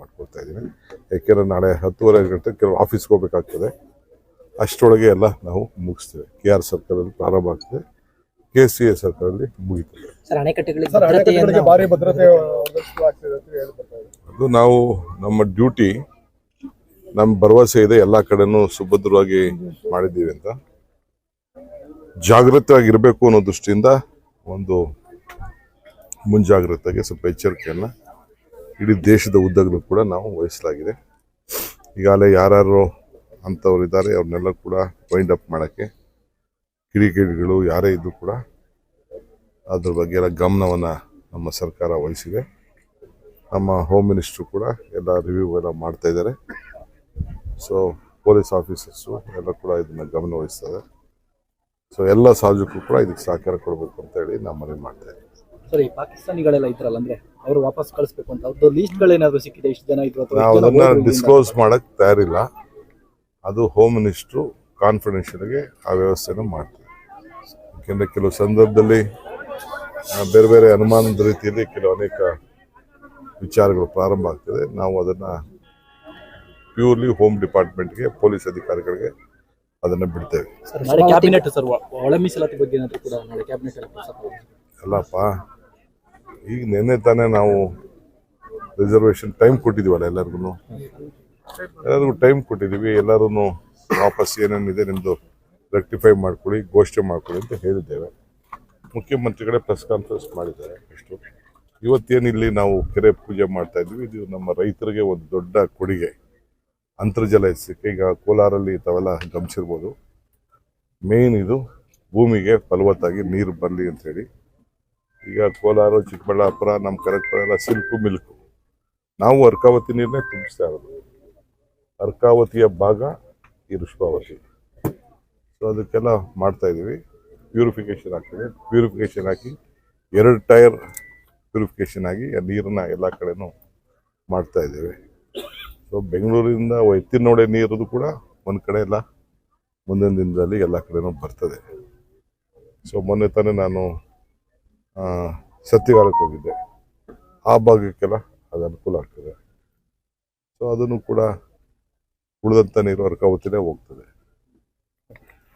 ಮಾಡ್ಕೊಳ್ತಾ ಇದ್ದೀನಿ ಯಾಕೆಂದರೆ ನಾಳೆ ಹತ್ತುವರೆ ಗಂಟೆ ಕೆಲವು ಆಫೀಸ್ಗೆ ಹೋಗ್ಬೇಕಾಗ್ತದೆ. ಅಷ್ಟರೊಳಗೆ ಎಲ್ಲ ನಾವು ಮುಗಿಸ್ತೇವೆ. ಕೆ ಆರ್ ಸರ್ಕಲಲ್ಲಿ ಪ್ರಾರಂಭ ಆಗ್ತದೆ. ಕೆ ಸಿ ಎ ಸರ್ಕಲಲ್ಲಿ ಮುಗಿತದೆ. ಅದು ನಾವು ನಮ್ಮ ಡ್ಯೂಟಿ ನಮ್ಮ ಭರವಸೆ ಇದೆ. ಎಲ್ಲ ಕಡೆನೂ ಸುಭದ್ರವಾಗಿ ಮಾಡಿದ್ದೀವಿ ಅಂತ. ಜಾಗೃತವಾಗಿರಬೇಕು ಅನ್ನೋ ದೃಷ್ಟಿಯಿಂದ ಒಂದು ಮುಂಜಾಗ್ರತೆಗೆ ಸ್ವಲ್ಪ ಎಚ್ಚರಿಕೆಯನ್ನು ಇಡೀ ದೇಶದ ಉದ್ದಗಲೂ ಕೂಡ ನಾವು ವಹಿಸಲಾಗಿದೆ. ಈಗಾಗಲೇ ಯಾರ್ಯಾರು ಅಂಥವ್ರು ಇದ್ದಾರೆ, ಅವ್ರನ್ನೆಲ್ಲ ಕೂಡ ವೈಂಡ್ ಅಪ್ ಮಾಡೋಕ್ಕೆ ಕಿರಿಕಿರಿಗಳು ಯಾರೇ ಇದ್ದರೂ ಕೂಡ ಅದ್ರ ಬಗ್ಗೆ ಎಲ್ಲ ಗಮನವನ್ನು ನಮ್ಮ ಸರ್ಕಾರ ವಹಿಸಿದೆ. ನಮ್ಮ ಹೋಮ್ ಮಿನಿಸ್ಟ್ರು ಕೂಡ ಎಲ್ಲ ರಿವ್ಯೂ ಎಲ್ಲ ಮಾಡ್ತಾ ಇದ್ದಾರೆ. ಸೊ ಪೊಲೀಸ್ ಆಫೀಸರ್ಸು ಎಲ್ಲ ಕೂಡ ಇದನ್ನ ಗಮನ ವಹಿಸ್ತಾರೆ. ಸೊ ಎಲ್ಲ ಸಾರ್ವಜನಿಕರು ಕೂಡ ಇದಕ್ಕೆ ಸಹಕಾರ ಕೊಡಬೇಕು ಅಂತ ಹೇಳಿ ನಾವು ಮನವಿ ಮಾಡ್ತಾ ಸರ್ ಪಾಕಿಸ್ತಾನಿಗಳೆಲ್ಲ ಇದ್ರಲ್ಲ ಅಂದ್ರೆ ಅವರು ವಾಪಸ್ ಕಳಿಸ್ಬೇಕು ಅಂತ ಅವ್ರದ್ದು ಲಿಸ್ಟ್ಗಳೇನಾದ್ರು ಸಿಕ್ಕಿದೆ ಇಷ್ಟು ಜನ ಇದ್ರು ಅಥವಾ ನಾವು ಇಷ್ಟು ಜನ ಅದನ್ನ ಹೋದ್ರು ಇಲ್ಲಿಂದ? ಡಿಸ್ಕ್ಲೋಸ್ ಮಾಡಕ್ ತಯಾರಿಲ್ಲ. ಅದು ಹೋಮ್ ಮಿನಿಸ್ಟ್ರು ಕಾನ್ಫಿಡೆನ್ಷಿಯಲ್ಗೆ ಆ ವ್ಯವಸ್ಥೆನ ಮಾಡ್ತಾರೆ ಯಾಕೆಂದ್ರೆ ಕೆಲವು ಸಂದರ್ಭದಲ್ಲಿ ಆ, ಬೇರೆ ಬೇರೆ ಅನುಮಾನದ ರೀತಿಯಲ್ಲಿ ಕೆಲವು ಅನೇಕ ವಿಚಾರಗಳು ಪ್ರಾರಂಭ ಆಗ್ತದೆ. ನಾವು ಅದನ್ನ ಪ್ಯೂರ್ಲಿ ಹೋಮ್ ಡಿಪಾರ್ಟ್ಮೆಂಟ್ಗೆ ಪೊಲೀಸ್ ಅಧಿಕಾರಿಗಳಿಗೆ ಅದನ್ನ ಬಿಡ್ತೇವೆ. ಸರ್, ನಾಳೆ ಕ್ಯಾಬಿನೆಟ್ ಸರ್ ಒ- ಒಳ ಮೀಸಲಾತಿ ಬಗ್ಗೆ ಏನಾದ್ರು ಕೂಡ ನಾಳೆ ಕ್ಯಾಬಿನೆಟ್ ಅಲ್ಲಿ ಪ್ರಸ್ತಾಪ ಇದೆ. ಅಲ್ಲಪ್ಪ ಈಗ ನಿನ್ನೆ ತಾನೇ ನಾವು ರಿಸರ್ವೇಶನ್ ಟೈಮ್ ಕೊಟ್ಟಿದ್ದೀವಲ್ಲ ಎಲ್ಲರಿಗೂ ಎಲ್ಲರಿಗೂ ಟೈಮ್ ಕೊಟ್ಟಿದ್ದೀವಿ. ಎಲ್ಲರೂ ವಾಪಸ್ ಏನೇನಿದೆ ನಿಮ್ಮದು ರೆಕ್ಟಿಫೈ ಮಾಡ್ಕೊಳ್ಳಿ, ಘೋಷಣೆ ಮಾಡ್ಕೊಳ್ಳಿ ಅಂತ ಹೇಳಿದ್ದೇವೆ. ಮುಖ್ಯಮಂತ್ರಿಗಳೇ ಪ್ರೆಸ್ ಕಾನ್ಫರೆನ್ಸ್ ಮಾಡಿದ್ದಾರೆ ಅಷ್ಟು. ಇವತ್ತೇನು ಇಲ್ಲಿ ನಾವು ಕೆರೆ ಪೂಜೆ ಮಾಡ್ತಾ ಇದ್ವಿ ಇದು ನಮ್ಮ ರೈತರಿಗೆ ಒಂದು ದೊಡ್ಡ ಕೊಡುಗೆ. ಅಂತರ್ಜಲ ಹೆಚ್ಚಿಕ್ಕೆ ಈಗ ಕೋಲಾರಲ್ಲಿ ತಾವೆಲ್ಲ ಗಮನಿಸಿರ್ಬೋದು. ಮೇನ್ ಇದು ಭೂಮಿಗೆ ಫಲವತ್ತಾಗಿ ನೀರು ಬರಲಿ ಅಂತೇಳಿ ಈಗ ಕೋಲಾರ, ಚಿಕ್ಕಬಳ್ಳಾಪುರ, ನಮ್ಮ ಕರೆಕ್ಟ್ ಎಲ್ಲ ಸಿಲ್ಕು ಮಿಲ್ಕು. ನಾವು ಅರ್ಕಾವತಿ ನೀರನ್ನೇ ತುಂಬಿಸ್ತಾ ಇರೋದು. ಅರ್ಕಾವತಿಯ ಭಾಗ ಈ ಋಷ್ಪಾವತಿ ಸೊ ಅದಕ್ಕೆಲ್ಲ ಮಾಡ್ತಾ ಇದ್ದೀವಿ. ಪ್ಯೂರಿಫಿಕೇಷನ್ ಆಗ್ತದೆ ಪ್ಯೂರಿಫಿಕೇಷನ್ ಹಾಕಿ ಎರಡು ಟೈರ್ ಪ್ಯೂರಿಫಿಕೇಷನ್ ಆಗಿ ಆ ನೀರನ್ನ ಎಲ್ಲ ಕಡೆನೂ ಮಾಡ್ತಾ ಇದ್ದೇವೆ. ಸೊ ಬೆಂಗಳೂರಿಂದ ಎತ್ತಿನೋಡೆ ನೀರದು ಕೂಡ ಒಂದು ಕಡೆ ಎಲ್ಲ ಮುಂದಿನ ದಿನದಲ್ಲಿ ಎಲ್ಲ ಕಡೆನೂ ಬರ್ತದೆ. ಸೊ ಮೊನ್ನೆ ತಾನೇ ನಾನು ಸತ್ಯಗಾಲಕ್ಕೆ ಹೋಗಿದ್ದೆ. ಆ ಭಾಗಕ್ಕೆಲ್ಲ ಅದು ಅನುಕೂಲ ಆಗ್ತದೆ. ಸೊ ಅದನ್ನು ಕೂಡ ಉಳಿದಂಥ ನೀರು ಅರ್ಕಾವತಿನೇ ಹೋಗ್ತದೆ.